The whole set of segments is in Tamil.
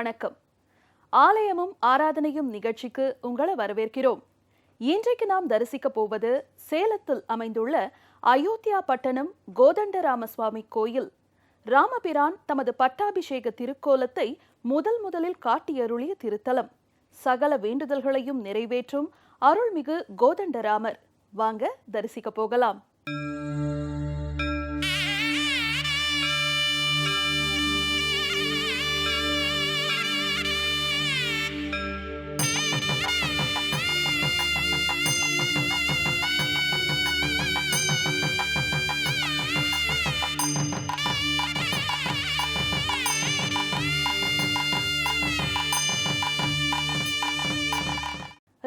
வணக்கம். ஆலயமும் ஆராதனையும் நிகழ்ச்சிக்கு உங்களை வரவேற்கிறோம். இன்றைக்கு நாம் தரிசிக்க போவது சேலத்தில் அமைந்துள்ள அயோத்தியா பட்டணம் கோதண்டராமசுவாமி கோயில். ராமபிரான் தமது பட்டாபிஷேக திருக்கோலத்தை முதல் முதலில் காட்டியருளிய திருத்தலம். சகல வேண்டுதல்களையும் நிறைவேற்றும் அருள்மிகு கோதண்டராமர். வாங்க தரிசிக்க போகலாம்.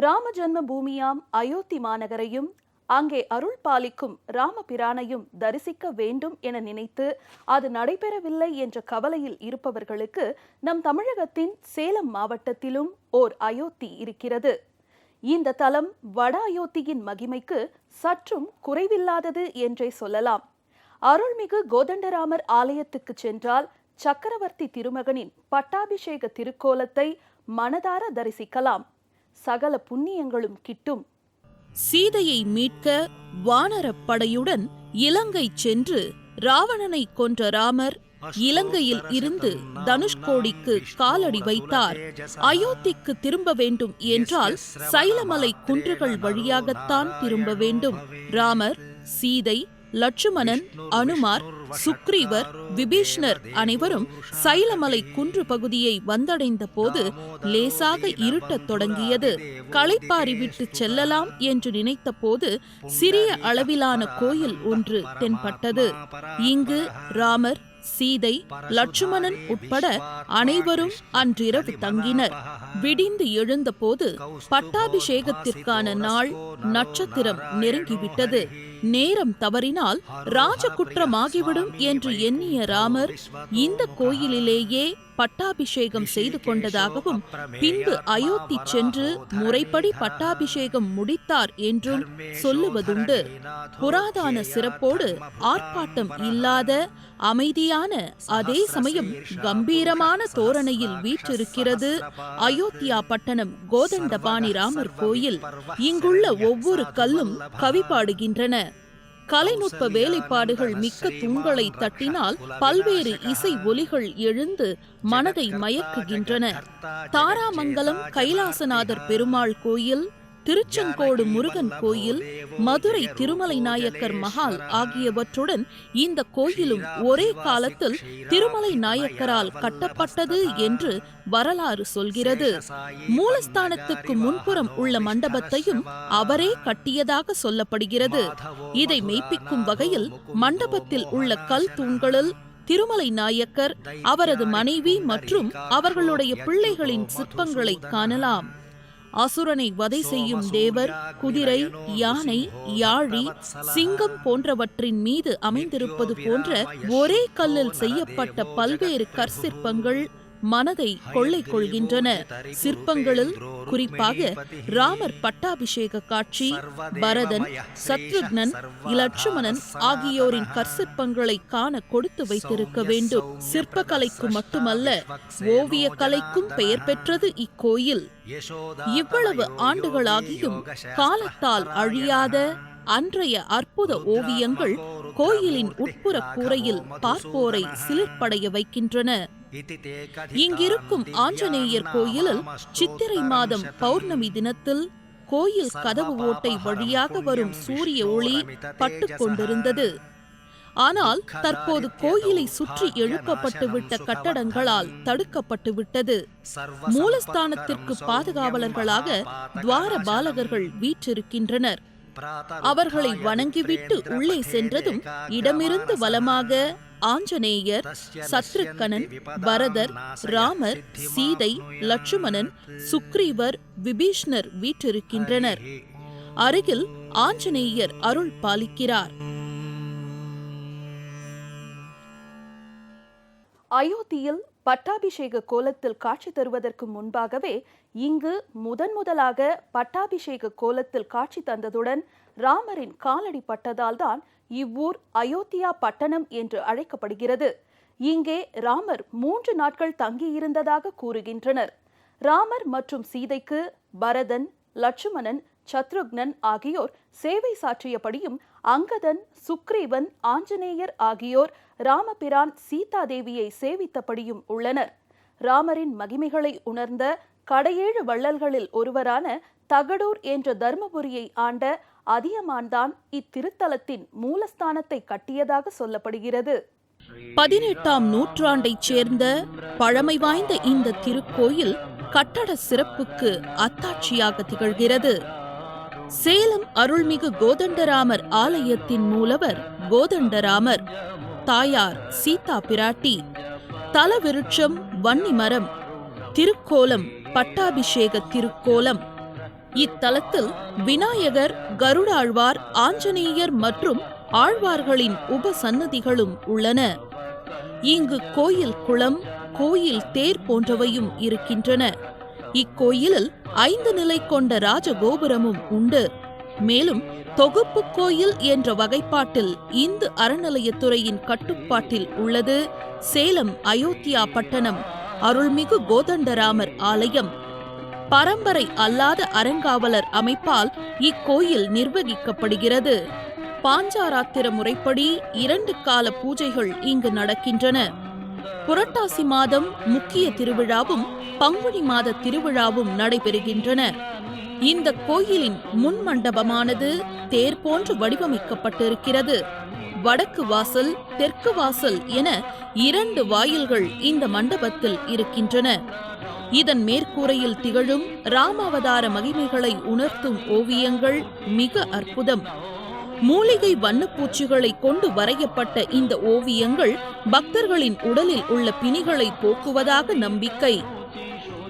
ராம பூமியாம் அயோத்தி மாநகரையும் அங்கே அருள் பாலிக்கும் ராமபிரானையும் தரிசிக்க வேண்டும் என நினைத்து அது நடைபெறவில்லை என்ற கவலையில் இருப்பவர்களுக்கு நம் தமிழகத்தின் சேலம் மாவட்டத்திலும் ஓர் அயோத்தி இருக்கிறது. இந்த தலம் வட அயோத்தியின் மகிமைக்கு சற்றும் குறைவில்லாதது என்றே சொல்லலாம். அருள்மிகு கோதண்டராமர் ஆலயத்துக்கு சென்றால் சக்கரவர்த்தி திருமகனின் பட்டாபிஷேக திருக்கோலத்தை மனதார தரிசிக்கலாம். சகல புண்ணியங்களும் கிட்டும். சீதையை மீட்க வானரப் படையுடன் இலங்கை சென்று ராவணனை கொன்ற ராமர் இலங்கையில் இருந்து தனுஷ்கோடிக்கு காலடி வைத்தார். அயோத்திக்கு திரும்ப வேண்டும் என்றால் சைலமலை குன்றுகள் வழியாகத்தான் திரும்ப வேண்டும். ராமர் சீதை லட்சுமணன் அனுமார் சுக்ரீவர் விபீஷ்ணர் அனைவரும் சைலமலை குன்று பகுதியை வந்தடைந்த போது லேசாக இருட்டத் தொடங்கியது. களைப்பாரி விட்டு செல்லலாம் என்று நினைத்த போது சிறிய அளவிலான கோயில் ஒன்று தென்பட்டது. இங்கு ராமர் சீதை லட்சுமணன் உட்பட அனைவரும் அன்றிரவு தங்கினர். விடிந்து எழுந்தபோது பட்டாபிஷேகத்திற்கான நாள் நட்சத்திரம் நெருங்கிவிட்டது. நேரம் தவறினால் ராஜகுற்றமாகிவிடும் என்று எண்ணிய ராமர் இந்த கோயிலிலேயே பட்டாபிஷேகம் செய்து கொண்டதாகவும் பின்பு அயோத்தி சென்று முறைப்படி பட்டாபிஷேகம் முடித்தார் என்றும் சொல்லுவதுண்டு. புராதான சிறப்போடு ஆர்ப்பாட்டம் இல்லாத அமைதியான அதே சமயம் கம்பீரமான தோரணையில் வீற்றிருக்கிறது அயோத்தியா பட்டணம் கோதண்டபாணி ராமர் கோயில். இங்குள்ள ஒவ்வொரு கல்லும் கவி பாடுகின்றன கலைநுட்ப வேலைப்பாடுகள் மிக்க தூண்களை தட்டினால் பல்வேறு இசை ஒலிகள் எழுந்து மனதை மயக்குகின்றன. தாராமங்கலம் கைலாசநாதர் பெருமாள் கோயில் திருச்செங்கோடு முருகன் கோயில் மதுரை திருமலை நாயக்கர் மஹால் ஆகியவற்றுடன் இந்த கோயிலும் ஒரே காலத்தில் திருமலை நாயக்கரால் கட்டப்பட்டது என்று வரலாறு சொல்கிறது. மூலஸ்தானத்துக்கு முன்புறம் உள்ள மண்டபத்தையும் அவரே கட்டியதாக சொல்லப்படுகிறது. இதை மெய்ப்பிக்கும் வகையில் மண்டபத்தில் உள்ள கல் தூண்களில் திருமலை நாயக்கர் அவரது மனைவி மற்றும் அவர்களுடைய பிள்ளைகளின் சிற்பங்களை காணலாம். அசுரனை வதை செய்யும் தேவர் குதிரை யானை யாழி சிங்கம் போன்றவற்றின் மீது அமைந்திருப்பது போன்ற ஒரே கல்லில் செய்யப்பட்ட பல்வேறு கற்சிற்பங்கள் மனதை கொள்ளை கொள்கின்றன சிற்பங்களில் குறிப்பாக ராமர் பட்டாபிஷேக காட்சி பரதன் சத்ருக்னன் லட்சுமணன் ஆகியோரின் கற்சிற்பங்களை காண கொடுத்து வைத்திருக்க வேண்டும். சிற்பக்கலைக்கு மட்டுமல்ல ஓவிய கலைக்கும் பெயர் பெற்றது இக்கோயில். இவ்வளவு ஆண்டுகளாகியும் காலத்தால் அழியாத அன்றைய அற்புத ஓவியங்கள் கோயிலின் உட்புற கூரையில் பார்ப்போரை சிலிர்ப்படைய வைக்கின்றன. இங்கிருக்கும் ஆஞ்சநேயர் கோயிலில் சித்திரை மாதம் பௌர்ணமி தினத்தில் கோயில் கதவு ஓட்டை வழியாக வரும் சூரிய ஒளி பட்டுக் கொண்டிருந்தது. ஆனால் தற்போது கோயிலை சுற்றி எழுப்பப்பட்டுவிட்ட கட்டடங்களால் தடுக்கப்பட்டுவிட்டது. மூலஸ்தானத்திற்கு பாதுகாவலர்களாக துவார பாலகர்கள் வீற்றிருக்கின்றனர். அவர்களை வணங்கிவிட்டு உள்ளே சென்றதும் இடமிருந்து வலமாக ஆஞ்சநேயர் சத்ருக்கணன் பரதர் ராமர் சீதை லட்சுமணன் சுக்ரீவர் விபீஷ்ணர் வீற்றிருக்கின்றனர். அருகில் ஆஞ்சநேயர் அருள் பாலிக்கிறார். அயோத்தியில் பட்டாபிஷேக கோலத்தில் காட்சி தருவதற்கு முன்பாகவே இங்கு முதன் முதலாக பட்டாபிஷேக கோலத்தில் காட்சி தந்ததுடன் ராமரின் காலடி பட்டதால்தான் இவ்வூர் அயோத்தியா பட்டணம் என்று அழைக்கப்படுகிறது. இங்கே ராமர் மூன்று நாட்கள் தங்கியிருந்ததாக கூறுகின்றனர். ராமர் மற்றும் சீதைக்கு பரதன் லட்சுமணன் சத்ருக்னன் ஆகியோர் சேவை சாற்றியபடியும் அங்கதன் சுக்ரீவன் ஆஞ்சநேயர் ஆகியோர் ராமபிரான் சீதாதேவியை சேவித்தபடியும் உள்ளனர். ராமரின் மகிமைகளை உணர்ந்த கடையேழு வள்ளல்களில் ஒருவரான தகடூர் என்ற தர்மபுரியை ஆண்ட அதியமான்தான் இத்திருத்தலத்தின் மூலஸ்தானத்தை கட்டியதாக சொல்லப்படுகிறது. பதினெட்டாம் நூற்றாண்டைச் சேர்ந்த பழமை வாய்ந்த இந்த திருக்கோயில் கட்டட சிறப்புக்கு அத்தாட்சியாக திகழ்கிறது. சேலம் அருள்மிகு கோதண்டராமர் ஆலயத்தின் மூலவர் கோதண்டராமர் தாயார் சீதா பிராட்டி தலவிருட்சம் வன்னிமரம் திருக்கோலம் பட்டாபிஷேக திருக்கோலம் இத்தலத்தில் விநாயகர் கருடாழ்வார் ஆஞ்சநேயர் மற்றும் ஆழ்வார்களின் உபசன்னதிகளும் உள்ளன. இங்கு கோயில் குளம் கோயில் தேர் போன்றவையும் இருக்கின்றன. இக்கோயிலில் ஐந்து நிலை கொண்ட ராஜகோபுரமும் உண்டு. மேலும் தொகுப்பு கோயில் என்ற வகைப்பாட்டில் இந்து அறநிலையத்துறையின் கட்டுப்பாட்டில் உள்ளது. சேலம் அயோத்தியா பட்டணம் அருள்மிகு கோதண்டராமர் ஆலயம். பரம்பரை அல்லாத அறங்காவலர் அமைப்பால் இக்கோயில் நிர்வகிக்கப்படுகிறது. பாஞ்சாராத்திர முறைப்படி இரண்டு கால பூஜைகள் இங்கு நடக்கின்றன. புரட்டாசி மாதம் முக்கிய திருவிழாவும் பங்குனி மாத திருவிழாவும் நடைபெறுகின்றன. இந்த கோயிலின் முன் மண்டபமானது தேர் போன்று வடிவமைக்கப்பட்டிருக்கிறது. வடக்கு வாசல் தெற்கு வாசல் என இரண்டு வாயில்கள் இந்த மண்டபத்தில் இருக்கின்றன. இதன் மேற்கூரையில் திகழும் ராமாவதார மகிமைகளை உணர்த்தும் ஓவியங்கள் மிக அற்புதம். மூலிகை வண்ணப்பூச்சிகளை கொண்டு வரையப்பட்ட இந்த ஓவியங்கள் பக்தர்களின் உடலில் உள்ள பிணிகளை போக்குவதாக நம்பிக்கை.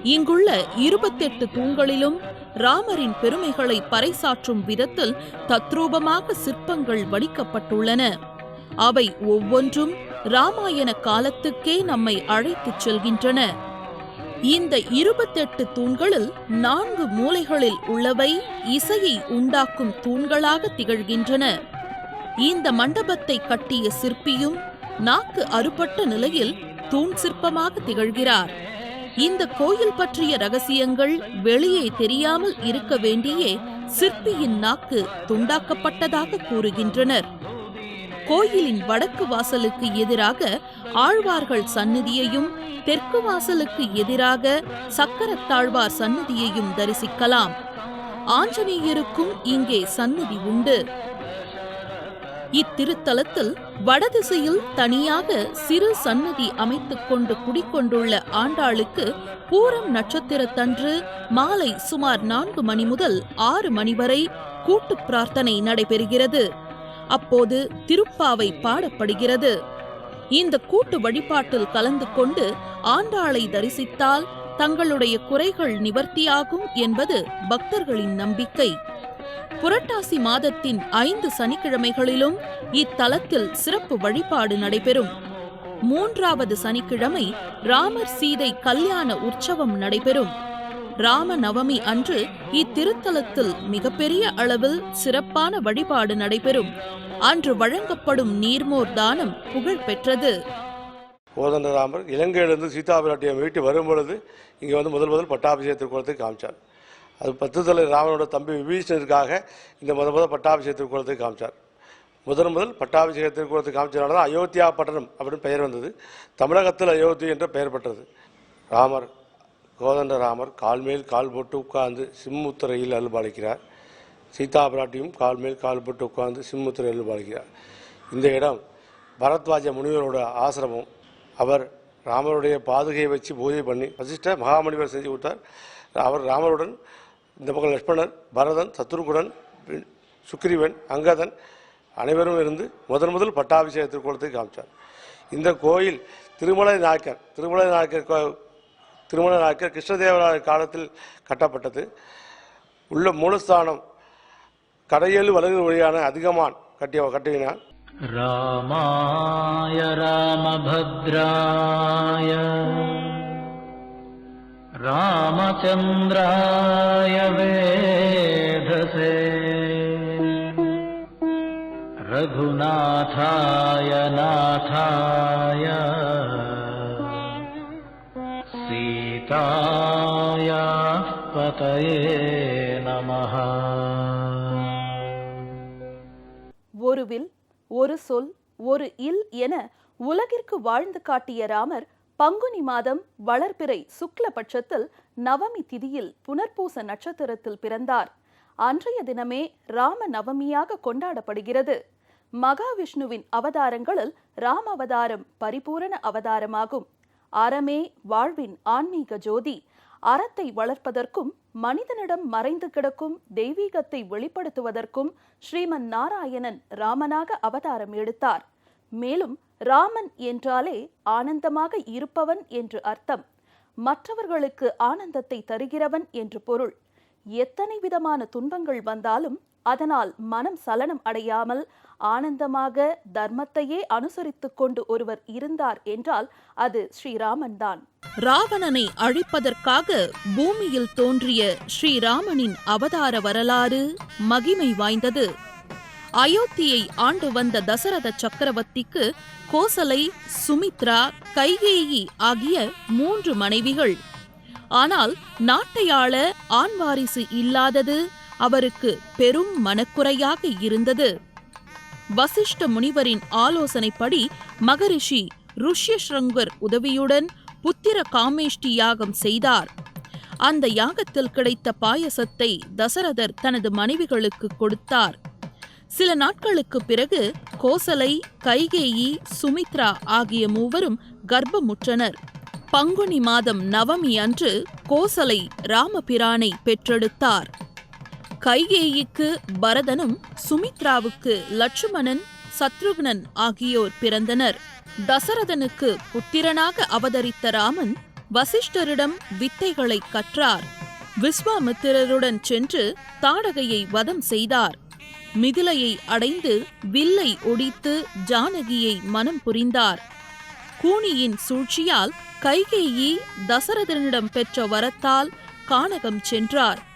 இங்குள்ள இருபத்தெட்டு தூண்களிலும் ராமரின் பெருமைகளை பறைசாற்றும் விதத்தில் தத்ரூபமாக சிற்பங்கள் வடிக்கப்பட்டுள்ளன. அவை ஒவ்வொன்றும் ராமாயண காலத்துக்கே நம்மை அழைத்துச் செல்கின்றன. இந்த இருபத்தெட்டு தூண்களில் நான்கு மூலைகளில் உள்ளவை இசையை உண்டாக்கும் தூண்களாக திகழ்கின்றன. இந்த மண்டபத்தை கட்டிய சிற்பியும் நாக்கு அறுபட்ட நிலையில் தூண் சிற்பமாக திகழ்கிறார். இந்த கோயில் பற்றிய ரகசியங்கள் வெளியே தெரியாமல் இருக்க வேண்டியே சிற்பியின் நாக்கு துண்டாக்கப்பட்டதாக கூறுகின்றனர். கோயிலின் வடக்கு வாசலுக்கு எதிராக ஆழ்வார்கள் சந்நிதியையும் தெற்கு வாசலுக்கு எதிராக சக்கரத்தாழ்வார் சந்நிதியையும் தரிசிக்கலாம். ஆஞ்சநேயருக்கும் இங்கே சந்நிதி உண்டு. இத்திருத்தலத்தில் வடதிசையில் தனியாக சிறு சன்னதி அமைத்துக் கொண்டு குடிக்கொண்டுள்ள ஆண்டாளுக்கு பூரம் நட்சத்திரத்தன்று மாலை சுமார் நான்கு மணி முதல் ஆறு மணி வரை கூட்டு பிரார்த்தனை நடைபெறுகிறது. அப்போது திருப்பாவை பாடப்படுகிறது. இந்த கூட்டு வழிபாட்டில் கலந்து கொண்டு ஆண்டாளை தரிசித்தால் தங்களுடைய குறைகள் நிவர்த்தியாகும் என்பது பக்தர்களின் நம்பிக்கை. புரட்டாசி மாதத்தின் ஐந்து சனிக்கிழமைகளிலும் இத்தலத்தில் சிறப்பு வழிபாடு நடைபெறும். மூன்றாவது சனிக்கிழமை ராமர் சீதை கல்யாண உற்சவம் நடைபெறும். ராம நவமி அன்று இத்திருத்தலத்தில் மிகப்பெரிய அளவில் சிறப்பான வழிபாடு நடைபெறும். அன்று வழங்கப்படும் நீர்மோர் தானம் புகழ் பெற்றது. கோதண்டராமர் இலங்கையிலிருந்து சீதா பிராட்டியை மீட்டு வரும்பொழுது இங்கே வந்து முதல் முதல் பட்டாபிஷேக திருக்குளத்தை காமிச்சார். அது பத்து தலை ராமனோட தம்பி விபீஷணருக்காக இந்த முத முதல் பட்டாபிஷேக திருக்குளத்தை காமிச்சார். முதன் முதல் பட்டாபிஷேக திருக்குளத்தை காமிச்சதுனால தான் அயோத்தியா பட்டணம் அப்படின்னு பெயர் வந்தது. தமிழகத்தில் அயோத்தி என்ற பெயர் பெற்றது. ராமர் கோதண்ட ராமர் கால் கால் போட்டு உட்கார்ந்து சிம்முத்திரையில் அல்பாளிக்கிறார் சீதா பிராட்டியும் கால் மேல் கால் போட்டு உட்கார்ந்து சிம்முத்திரையில் வாழ்கிறார் இந்த இடம் பரத்வாஜ முனிவரோட ஆசிரமம். அவர் ராமருடைய பாதுகையை வச்சு பூஜை பண்ணி வசிஷ்ட மகாமணிவர் செஞ்சு கொடுத்தார். அவர் ராமருடன் இந்த பக்கம் லட்சுமணன் பரதன் சத்ருகுடன் சுக்ரீவன் அங்கதன் அனைவரும் இருந்து முதன் முதல் பட்டாபிஷேக திருக்கோலத்தை காமிச்சார். இந்த கோயில் திருமலை நாயக்கர் திருமலை நாயக்கர் கோ- திருமலை நாயக்கர் கிருஷ்ணதேவராய காலத்தில் கட்டப்பட்டது. உள்ள மூலஸ்தானம் கடையேழு வலகு வழியான அதிகமான் கட்டிய கட்டினார் ராமாய ராமபத்ராய ராமச்சந்திராய வேதசே ரகுநாதாய நாதாய சீதாய பதயே நமஹா ஒரு வில் ஒரு சொல் ஒரு இல் என உலகிற்கு வாழ்ந்து காட்டிய ராமர் பங்குனி மாதம் வளர்பிறை சுக்லபட்சத்தில் நவமி திதியில் புனர்பூச நட்சத்திரத்தில் பிறந்தார். அன்றைய தினமே ராம நவமியாக கொண்டாடப்படுகிறது. மகாவிஷ்ணுவின் அவதாரங்களில் ராம அவதாரம் பரிபூரண அவதாரமாகும். அறமே வாழ்வின் ஆன்மீக ஜோதி அறத்தை வளர்ப்பதற்கும் மனிதனிடம் மறைந்து கிடக்கும் தெய்வீகத்தை வெளிப்படுத்துவதற்கும் ஸ்ரீமன் நாராயணன் ராமனாக அவதாரம் எடுத்தார். மேலும் ராமன் என்றாலே ஆனந்தமாக இருப்பவன் என்று அர்த்தம். மற்றவர்களுக்கு ஆனந்தத்தை தருகிறவன் என்று பொருள். எத்தனை விதமான துன்பங்கள் வந்தாலும் அதனால் மனம் சலனம் அடையாமல் ஆனந்தமாக தர்மத்தையே அனுசரித்து கொண்டு ஒருவர் இருந்தார் என்றால் அது ஸ்ரீராமன் தான் ராவணனை அழிப்பதற்காக பூமியில் தோன்றிய ஸ்ரீராமனின் அவதார வரலாறு மகிமை வாய்ந்தது. அயோத்தியை ஆண்டு வந்த தசரத சக்கரவர்த்திக்கு கோசலை சுமித்ரா கைகேயி ஆகிய மூன்று மனைவிகள். ஆனால் நாட்டையாள ஆண் வாரிசு இல்லாதது அவருக்கு பெரும் மனக்குறையாக இருந்தது. வசிஷ்ட முனிவரின் ஆலோசனைப்படி மகரிஷி ருஷ்யஸ்ரங்கர் உதவியுடன் புத்திர காமேஷ்டி யாகம் செய்தார். அந்த யாகத்தில் கிடைத்த பாயசத்தை தசரதர் தனது மனைவிகளுக்கு கொடுத்தார். சில நாட்களுக்கு பிறகு கோசலை கைகேயி சுமித்ரா ஆகிய மூவரும் கர்ப்பமுற்றனர். பங்குனி மாதம் நவமி அன்று கோசலை ராமபிரானை பெற்றெடுத்தார். கைகேயிக்கு பரதனும் சுமித்ராவுக்கு லட்சுமணன் சத்ருக்னன் ஆகியோர் பிறந்தனர். தசரதனுக்கு புத்திரனாக அவதரித்த ராமன் வசிஷ்டரிடம் வித்தைகளை கற்றார். விஸ்வாமித்திரருடன் சென்று தாடகையை வதம் செய்தார். மிதிலையை அடைந்து வில்லை ஒடித்து ஜானகியை மனம் புரிந்தார். கூனியின் சூழ்ச்சியால் கைகேயி தசரதனிடம் பெற்ற வரத்தால் கானகம் சென்றார்.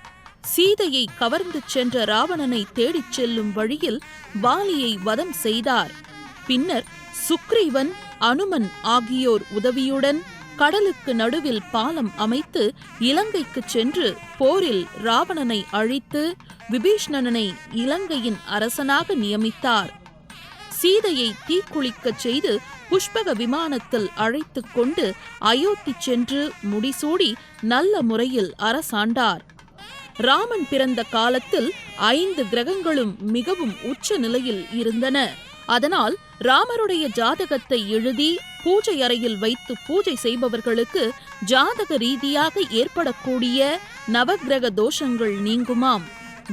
சீதையை கவர்ந்து சென்ற ராவணனை தேடிச் செல்லும் வழியில் வாலியை வதம் செய்தார். பின்னர் சுக்ரீவன் அனுமன் ஆகியோர் உதவியுடன் கடலுக்கு நடுவில் பாலம் அமைத்து இலங்கைக்குச் சென்று போரில் ராவணனை அழித்து விபீஷ்ணனை இலங்கையின் அரசனாக நியமித்தார். சீதையை தீக்குளிக்கச் செய்து புஷ்பக விமானத்தில் அழைத்துக் கொண்டு அயோத்தி சென்று முடிசூடி நல்ல முறையில் அரசாண்டார். ராமன் பிறந்த காலத்தில் ஐந்து கிரகங்களும் மிகவும் உச்ச நிலையில் இருந்தன. அதனால் ராமருடைய ஜாதகத்தை எழுதி பூஜை அறையில் வைத்து பூஜை செய்பவர்களுக்கு ஜாதக ரீதியாக ஏற்படக்கூடிய நவகிரக தோஷங்கள் நீங்குமாம்.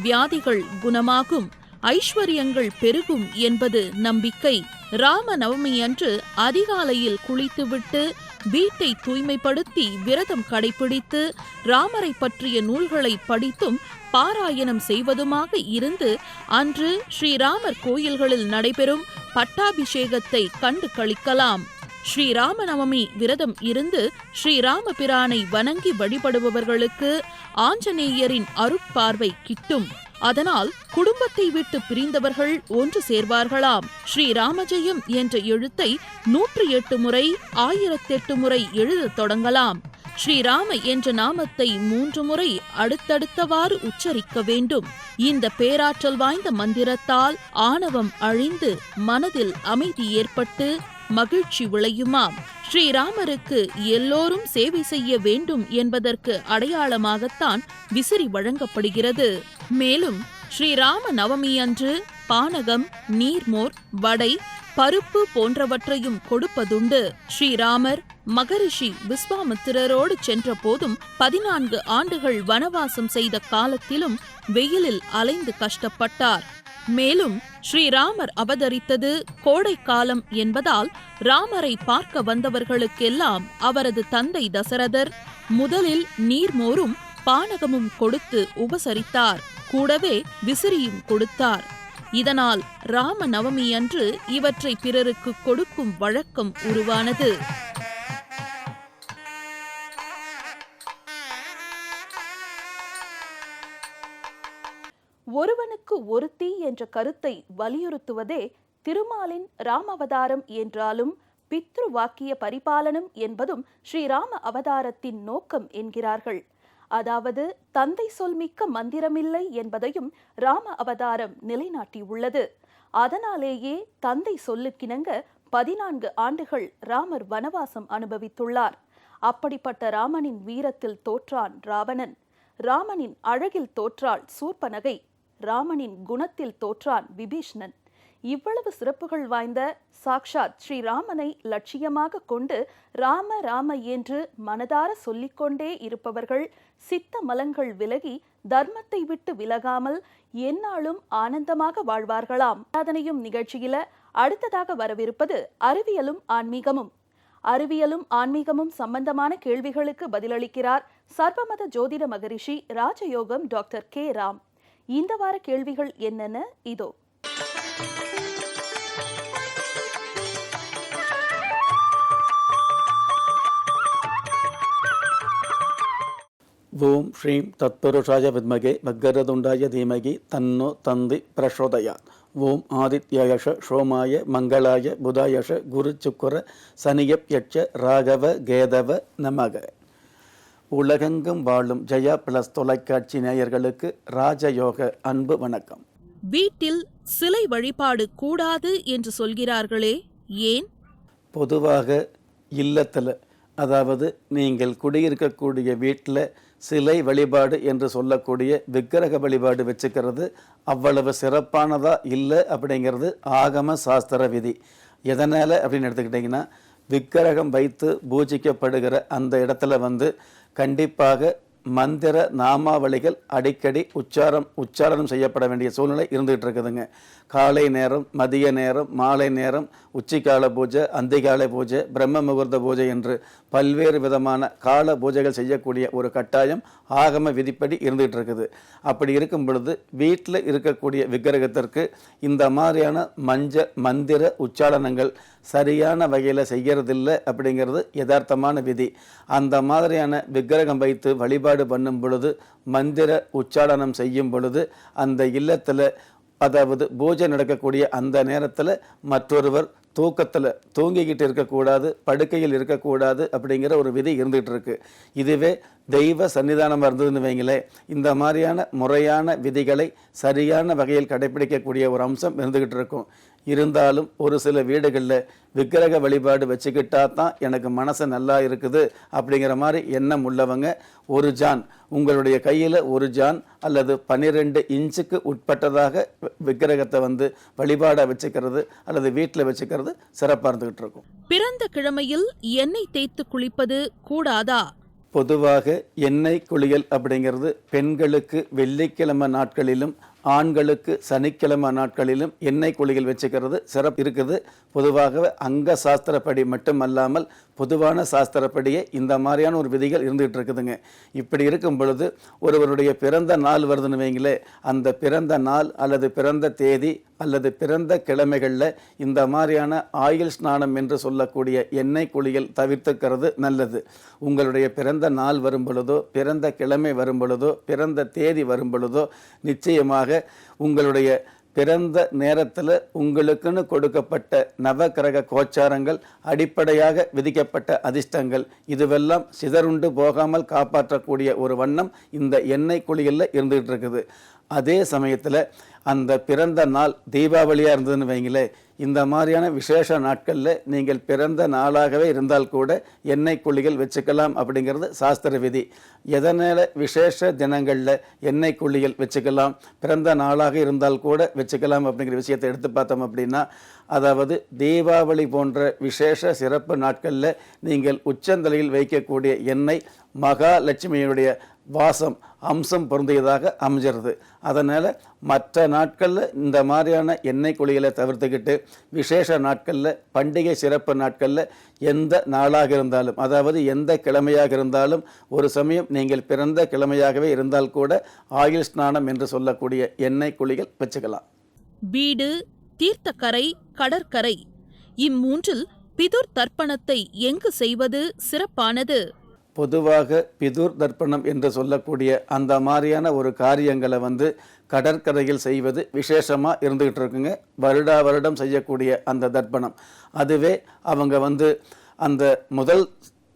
வியாதிகள் குணமாகும். ஐஸ்வர்யங்கள் பெருகும் என்பது நம்பிக்கை. ராம நவமி அன்று அதிகாலையில் குளித்துவிட்டு வீட்டை தூய்மைப்படுத்தி விரதம் கடைபிடித்து ராமரை பற்றிய நூல்களை படித்தும் பாராயணம் செய்வதுமாக இருந்து அன்று ஸ்ரீராமர் கோயில்களில் நடைபெறும் பட்டாபிஷேகத்தை கண்டு கழிக்கலாம் ஸ்ரீராமநவமி விரதம் இருந்து ஸ்ரீராம பிரானை வணங்கி வழிபடுபவர்களுக்கு ஆஞ்சநேயரின் அருட்பார்வை கிட்டும். அதனால் குடும்பத்தை விட்டு பிரிந்தவர்கள் ஒன்று சேர்வார்களாம். ஸ்ரீ ராமஜெயம் என்ற எழுத்தை நூற்றி எட்டு முறை ஆயிரத்தெட்டு முறை எழுதத் தொடங்கலாம். ஸ்ரீராம என்ற நாமத்தை மூன்று முறை அடுத்தடுத்தவாறு உச்சரிக்க வேண்டும். இந்த பேராற்றல் வாய்ந்த மந்திரத்தால் ஆணவம் அழிந்து மனதில் அமைதி ஏற்பட்டு மகிழ்ச்சி விளையுமாம் ஸ்ரீராமருக்கு எல்லோரும் சேவை செய்ய வேண்டும் என்பதற்கு அடையாளமாகத்தான் விசிறி வழங்கப்படுகிறது. மேலும் ஸ்ரீராம நவமி அன்று பானகம் நீர்மோர் வடை பருப்பு போன்றவற்றையும் கொடுப்பதுண்டு. ஸ்ரீராமர் மகரிஷி விஸ்வாமித்திரரோடு சென்ற போதும் பதினான்கு ஆண்டுகள் வனவாசம் செய்த காலத்திலும் வெயிலில் அலைந்து கஷ்டப்பட்டார். மேலும் ஸ்ரீராமர் அவதரித்தது கோடைக்காலம் என்பதால் ராமரை பார்க்க வந்தவர்களுக்கெல்லாம் அவரது தந்தை தசரதர் முதலில் நீர்மோரும் பானகமும் கொடுத்து உபசரித்தார். கூடவே விசிறியும் கொடுத்தார். இதனால் ராம நவமி அன்று இவற்றை பிறருக்கு கொடுக்கும் வழக்கம் உருவானது. ஒருவனுக்கு ஒருத்தி என்ற கருத்தை வலியுறுத்துவதே திருமாலின் ராமவதாரம் என்றாலும் பித்ரு வாக்கிய பரிபாலனம் என்பதும் ஸ்ரீராம அவதாரத்தின் நோக்கம் என்கிறார்கள். அதாவது தந்தை சொல்மிக்க மந்திரமில்லை என்பதையும் ராம அவதாரம் நிலைநாட்டியுள்ளது. அதனாலேயே தந்தை சொல்லுக்கிணங்க பதினான்கு ஆண்டுகள் ராமர் வனவாசம் அனுபவித்துள்ளார். அப்படிப்பட்ட ராமனின் வீரத்தில் தோற்றான் ராவணன். ராமனின் அழகில் தோற்றாள் சூர்பனகை. ராமனின் குணத்தில் தோற்றான் விபீஷ்ணன். இவ்வளவு சிறப்புகள் வாய்ந்த சாக்ஷாத் ஸ்ரீராமனை லட்சியமாக கொண்டு ராம ராம என்று மனதார சொல்லிக்கொண்டே இருப்பவர்கள் சித்த மலங்கள் விலகி தர்மத்தை விட்டு விலகாமல் எந்நாளும் ஆனந்தமாக வாழ்வார்களாம். அதனையும் நிகழ்ச்சியில அடுத்ததாக வரவிருப்பது அறிவியலும் ஆன்மீகமும். அறிவியலும் ஆன்மீகமும் சம்பந்தமான கேள்விகளுக்கு பதிலளிக்கிறார் சர்வமத ஜோதிட மகரிஷி ராஜயோகம் டாக்டர் கே. ராம். இந்த வார கேள்விகள் என்னென்ன இதோ. ஓம் ஸ்ரீம் தத்புருஷாய வித்மகே வக்கரதுண்டாய தீமகி தன்னோ தந்தி பிரசோதயா. ஓம் ஆதித்யயஷ சோமாய மங்களாய புதாயஷ குரு சுக்கர சனியப் யட்ச ராகவ கேதவ நமக. உலகெங்கும் வாழும் ஜெயா பிளஸ் தொலைக்காட்சி நேயர்களுக்கு ராஜயோக அன்பு வணக்கம். வீட்டில் சிலை வழிபாடு கூடாது என்று சொல்கிறார்களே ஏன்? பொதுவாக இல்லத்தில் அதாவது நீங்கள் குடியிருக்கக்கூடிய வீட்டில் சிலை வழிபாடு என்று சொல்லக்கூடிய விக்கிரக வழிபாடு வச்சுக்கிறது அவ்வளவு சிறப்பானதா இல்லை அப்படிங்கிறது ஆகம சாஸ்திர விதி. எதனால் அப்படின்னு எடுத்துக்கிட்டிங்கன்னா விக்கிரகம் வைத்து பூஜிக்கப்படுகிற அந்த இடத்துல வந்து கண்டிப்பாக மந்திர நாமாவளிகள் அடிக்கடி உச்சாரம் உச்சாரணம் செய்யப்பட வேண்டிய சூழ்நிலை இருந்துகிட்டு இருக்குதுங்க. காலை நேரம் மதிய நேரம் மாலை நேரம் உச்சிக்கால பூஜை அந்திகால பூஜை பிரம்ம முகூர்த்த பூஜை என்று பல்வேறு விதமான கால பூஜைகள் செய்யக்கூடிய ஒரு கட்டாயம் ஆகம விதிப்படி இருந்துகிட்டு இருக்குது அப்படி இருக்கும் பொழுது வீட்டில் இருக்கக்கூடிய விக்கிரகத்திற்கு இந்த மாதிரியான மஞ்ச மந்திர உச்சாரணங்கள் சரியான வகையில் செய்யறதில்ல அப்படிங்கிறது யதார்த்தமான விதி. அந்த மாதிரியான விக்கிரகம் வைத்து வழிபாடு பண்ணும் பொழுது மந்திர உச்சாரணம் செய்யும் பொழுது அந்த இல்லத்தில் அதாவது பூஜை நடக்கக்கூடிய அந்த நேரத்தில் மற்றொருவர் தூக்கத்தில் தூங்கிக்கிட்டு இருக்கக்கூடாது படுக்கையில் இருக்கக்கூடாது அப்படிங்கிற ஒரு விதி இருந்துகிட்டு இருக்கு இதுவே தெய்வ சன்னிதானமாக இருந்ததுன்னு வைங்களேன் இந்த மாதிரியான முறையான விதிகளை சரியான வகையில் கடைபிடிக்கக்கூடிய ஒரு அம்சம் இருந்துகிட்டு இருக்கும் இருந்தாலும் ஒரு சில வீடுகளில் விக்கிரக வழிபாடு வச்சுக்கிட்டா தான் எனக்கு மனசு நல்லா இருக்குது அப்படிங்கிற மாதிரி எண்ணம் உள்ளவங்க ஒரு ஜான். உங்களுடைய கையில் ஒரு ஜான் அல்லது பன்னிரெண்டு இன்ச்சுக்கு உட்பட்டதாக விக்கிரகத்தை வந்து வழிபாடாக வச்சுக்கிறது அல்லது வீட்டில் வச்சுக்கிறது சிறப்பாக இருந்துகிட்டு இருக்கும். பிறந்த கிழமையில் எண்ணெய் தேய்த்து குளிப்பது கூடாதா? பொதுவாக எண்ணெய் குளியல் அப்படிங்கிறது பெண்களுக்கு வெள்ளிக்கிழமை நாட்களிலும் ஆண்களுக்கு சனிக்கிழமை நாட்களிலும் எண்ணெய் குளிகள் வச்சுக்கிறது சிறப்பு இருக்குது. பொதுவாகவே அங்க சாஸ்திரப்படி மட்டுமல்லாமல் பொதுவான சாஸ்திரப்படியே இந்த மாதிரியான ஒரு விதிகள் இருந்துகிட்டு இருக்குதுங்க. இப்படி இருக்கும் பொழுது ஒருவருடைய பிறந்த நாள் வருதுன்னு வைங்களே அந்த பிறந்த நாள் அல்லது பிறந்த தேதி அல்லது பிறந்த கிழமைகளில் இந்த மாதிரியான ஆயில் ஸ்நானம் என்று சொல்லக்கூடிய எண்ணெய் குளியல் தவிர்த்துக்கிறது நல்லது. உங்களுடைய பிறந்த நாள் வரும் பொழுதோ பிறந்த கிழமை வரும் பொழுதோ பிறந்த தேதி வரும் பொழுதோ நிச்சயமாக உங்களுடைய பிறந்த நேரத்தில் உங்களுக்குன்னு கொடுக்கப்பட்ட நவக்கிரக கோச்சாரங்கள் அடிப்படையாக விதிக்கப்பட்ட அதிர்ஷ்டங்கள் இதுவெல்லாம் சிதறுண்டு போகாமல் காப்பாற்றக்கூடிய ஒரு வண்ணம் இந்த எண்ணெய் குளியலில் இருந்துகிட்டு இருக்குது. அதே சமயத்தில் அந்த பிறந்த நாள் தீபாவளியாக இருந்ததுன்னு வைங்களேன் இந்த மாதிரியான விசேஷ நாட்களில் நீங்கள் பிறந்த நாளாகவே இருந்தால் கூட எண்ணெய் குழிகள் வச்சுக்கலாம் அப்படிங்கிறது சாஸ்திர விதி. எதனால் விசேஷ தினங்களில் எண்ணெய் குழிகள் வச்சுக்கலாம் பிறந்த நாளாக இருந்தால் கூட வச்சுக்கலாம் அப்படிங்கிற விஷயத்தை எடுத்து பார்த்தோம் அப்படின்னா அதாவது தீபாவளி போன்ற விசேஷ சிறப்பு நாட்களில் நீங்கள் உச்சந்தலையில் வைக்கக்கூடிய எண்ணெய் மகாலட்சுமியுடைய வாசம் அம்சம் பொருந்தியதாக அமைஞ்சிருது. அதனால் மற்ற நாட்களில் இந்த மாதிரியான எண்ணெய் குளிகளை தவிர்த்துக்கிட்டு விசேஷ நாட்களில் பண்டிகை சிறப்பு நாட்களில் எந்த நாளாக இருந்தாலும் அதாவது எந்த கிழமையாக இருந்தாலும் ஒரு சமயம் நீங்கள் பிறந்த கிழமையாகவே இருந்தால் கூட ஆயுள் ஸ்நானம் என்று சொல்லக்கூடிய எண்ணெய் குளிகள் வச்சுக்கலாம். வீடு தீர்த்தக்கரை கடற்கரை இம்மூன்றில் பிதுர் தர்ப்பணத்தை எங்கு செய்வது சிறப்பானது? பொதுவாக பிதுர் தர்ப்பணம் என்று சொல்லக்கூடிய அந்த மாதிரியான ஒரு காரியங்களை வந்து கடற்கரையில் செய்வது விசேஷமாக இருந்துக்கிட்டு இருக்குங்க. வருடா வருடம் செய்யக்கூடிய அந்த தர்ப்பணம். அதுவே அவங்க வந்து அந்த முதல்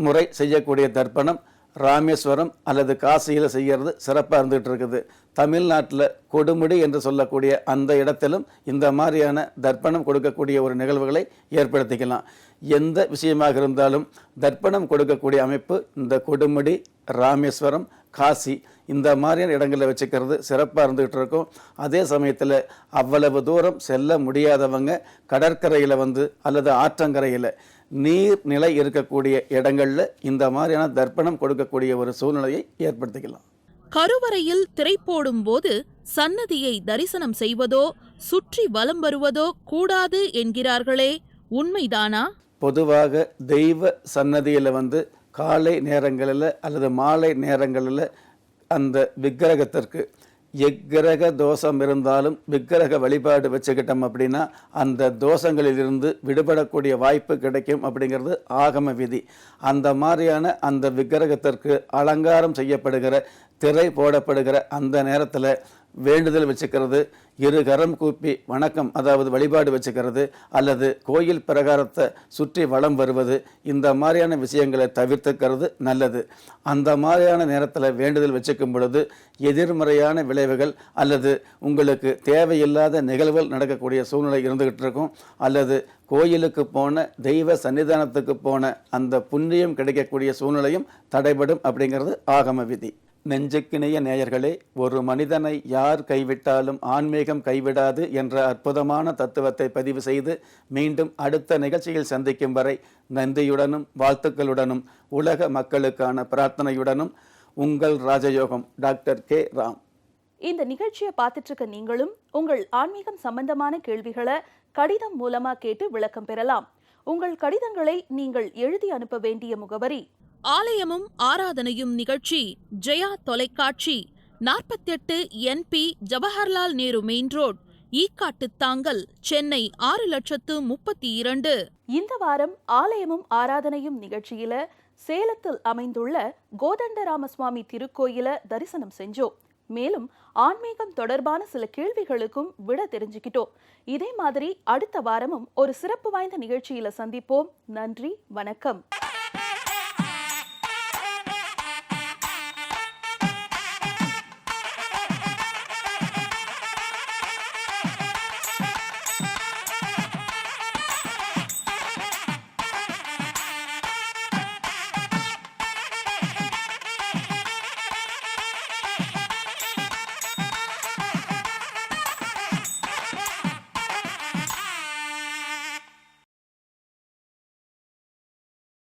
முறை செய்யக்கூடிய தர்ப்பணம் ராமேஸ்வரம் அல்லது காசியில் செய்கிறது சிறப்பாக இருந்துகிட்டு இருக்குது தமிழ்நாட்டில் கொடுமுடி என்று சொல்லக்கூடிய அந்த இடத்திலும் இந்த மாதிரியான தர்ப்பணம் கொடுக்கக்கூடிய ஒரு நிகழ்வுகளை ஏற்படுத்திக்கலாம். எந்த விஷயமாக இருந்தாலும் தர்ப்பணம் கொடுக்கக்கூடிய அமைப்பு இந்த கொடுமுடி ராமேஸ்வரம் காசி இந்த மாதிரியான இடங்களில் வச்சுக்கிறது சிறப்பாக இருந்துகிட்டு இருக்கும் அதே சமயத்தில் அவ்வளவு தூரம் செல்ல முடியாதவங்க கடற்கரையில் வந்து அல்லது ஆற்றங்கரையில் நீர் நிலை இருக்கக்கூடிய இடங்களில் இந்த மாதிரியான தர்ப்பணம் கொடுக்கக்கூடிய ஒரு சூழ்நிலையை ஏற்படுத்திக்கலாம். கருவறையில் திரை போடும் போது சன்னதியை தரிசனம் செய்வதோ சுற்றி வலம் வருவதோ கூடாது என்கிறார்களே உண்மைதானா? பொதுவாக தெய்வ சன்னதியில் வந்து காலை நேரங்களில் அல்லது மாலை நேரங்களில் அந்த விக்கிரகத்திற்கு எக்கிரக தோஷம் இருந்தாலும் விக்கிரக வழிபாடு வச்சுக்கிட்டோம் அப்படின்னா அந்த தோஷங்களிலிருந்து விடுபடக்கூடிய வாய்ப்பு கிடைக்கும் அப்படிங்கிறது ஆகம விதி. அந்த மாதிரியான அந்த விக்கிரகத்திற்கு அலங்காரம் செய்யப்படுகிற திரை போடப்படுகிற அந்த நேரத்தில் வேண்டுதல் வச்சுக்கிறது இரு கரம் கூப்பி வணக்கம் அதாவது வழிபாடு வச்சுக்கிறது அல்லது கோயில் பிரகாரத்தை சுற்றி வளம் வருவது இந்த மாதிரியான விஷயங்களை தவிர்த்துக்கிறது நல்லது. அந்த மாதிரியான நேரத்தில் வேண்டுதல் வச்சுக்கும் பொழுது எதிர்மறையான விளைவுகள் அல்லது உங்களுக்கு தேவையில்லாத நிகழ்வுகள் நடக்கக்கூடிய சூழ்நிலை இருந்துகிட்டு இருக்கும் அல்லது கோயிலுக்கு போன தெய்வ சன்னிதானத்துக்கு போன அந்த புண்ணியம் கிடைக்கக்கூடிய சூழ்நிலையும் தடைபடும் அப்படிங்கிறது ஆகம விதி. நெஞ்சுக்கிணைய நேயர்களே ஒரு மனிதனை யார் கைவிட்டாலும் ஆன்மீகம் கைவிடாது என்ற அற்புதமான தத்துவத்தை பதிவு செய்து மீண்டும் அடுத்த நிகழ்ச்சியில் சந்திக்கும் வரை நன்றியுடனும் வாழ்த்துக்களுடனும் உலக மக்களுக்கான பிரார்த்தனையுடனும் உங்கள் ராஜயோகம் டாக்டர் கே. ராம். இந்த நிகழ்ச்சியை பார்த்துட்டு இருக்க நீங்களும் உங்கள் ஆன்மீகம் சம்பந்தமான கேள்விகளை கடிதம் மூலமா கேட்டு விளக்கம் பெறலாம். உங்கள் கடிதங்களை நீங்கள் எழுதி அனுப்ப வேண்டிய முகவரி ஆலயமும் ஆராதனையும் நிகழ்ச்சி ஜெயா தொலைக்காட்சி நாற்பத்தெட்டு NP Jawaharlal Nehru main road Ekkatuthangal Chennai ஆறு லட்சத்து முப்பத்தி இரண்டு. இந்த வாரம் ஆலயமும் ஆராதனையும் நிகழ்ச்சியில சேலத்தில் அமைந்துள்ள கோதண்டராமசுவாமி திருக்கோயில தரிசனம் செஞ்சோம். மேலும் ஆன்மீகம் தொடர்பான சில கேள்விகளுக்கும் விட தெரிஞ்சுக்கிட்டோம். இதே மாதிரி அடுத்த வாரமும் ஒரு சிறப்பு வாய்ந்த நிகழ்ச்சியில சந்திப்போம். நன்றி வணக்கம்.